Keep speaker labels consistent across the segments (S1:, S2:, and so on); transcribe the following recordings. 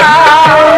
S1: না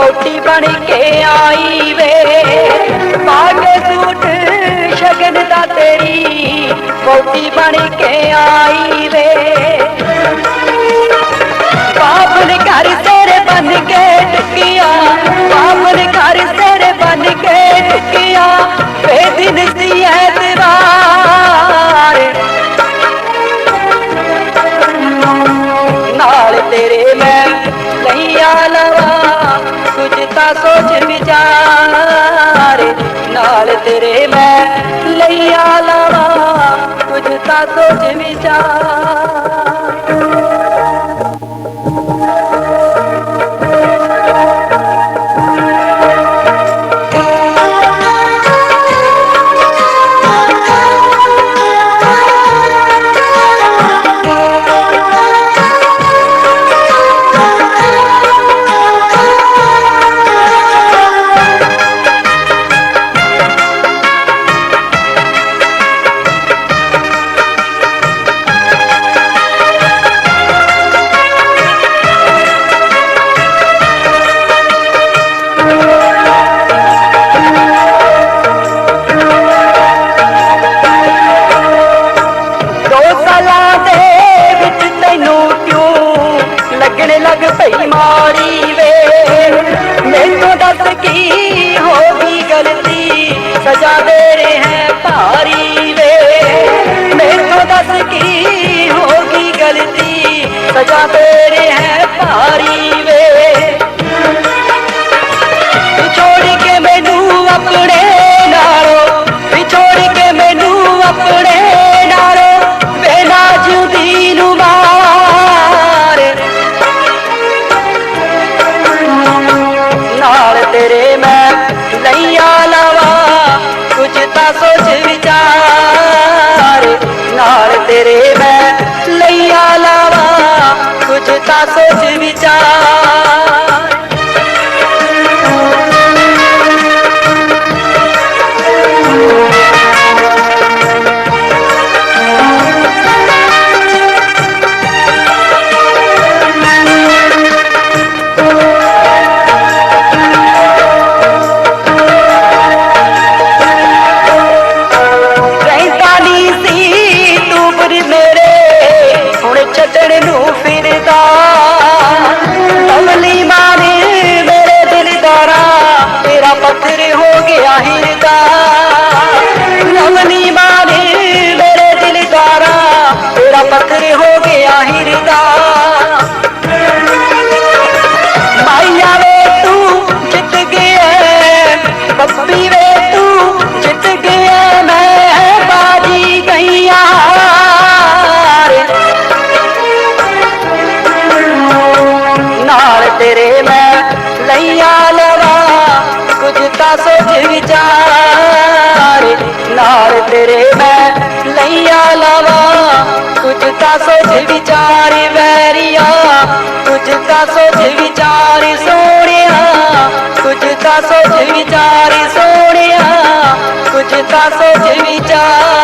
S1: कोटी बन के आई वे। पागे सूट शगन दा तेरी कोटी बन के आई वे। बाबुल घर तेरे बन के टकिया बाबुल घर तेरे बन के टकिया वे दिन सी है तेरा तेरे मैं ਨਾਲ ਤੇਰੇ ਮੈਂ ਲਈਆ ਲਵਾ। ਕੁਝ ਤਾਂ ਸੋਚ ਸੇਵਾ ਤੇਰੀ ਹੈ ਭਾਰੀ ਵੇ। का पत्थर हो गया हिरदा रवनी बारी मेरे दिल द्वारा, तेरा पत्थर हो गया ही ਨਾਲ ਤੇਰੇ ਮੈਂ ਲਈਆ ਲਵਾ। ਕੁਝ ਤਾਂ ਸੋਚ ਵਿਚਾਰ ਵੈਰੀਆ। ਕੁਝ ਤਾਂ ਸੋਚ ਵਿਚਾਰ ਸੋਹਣਿਆ। ਕੁਝ ਤਾਂ ਸੋਚ ਵਿਚਾਰ ਸੋਹਣਿਆ। ਕੁਝ ਤਾਂ ਸੋਚ ਵਿਚਾਰ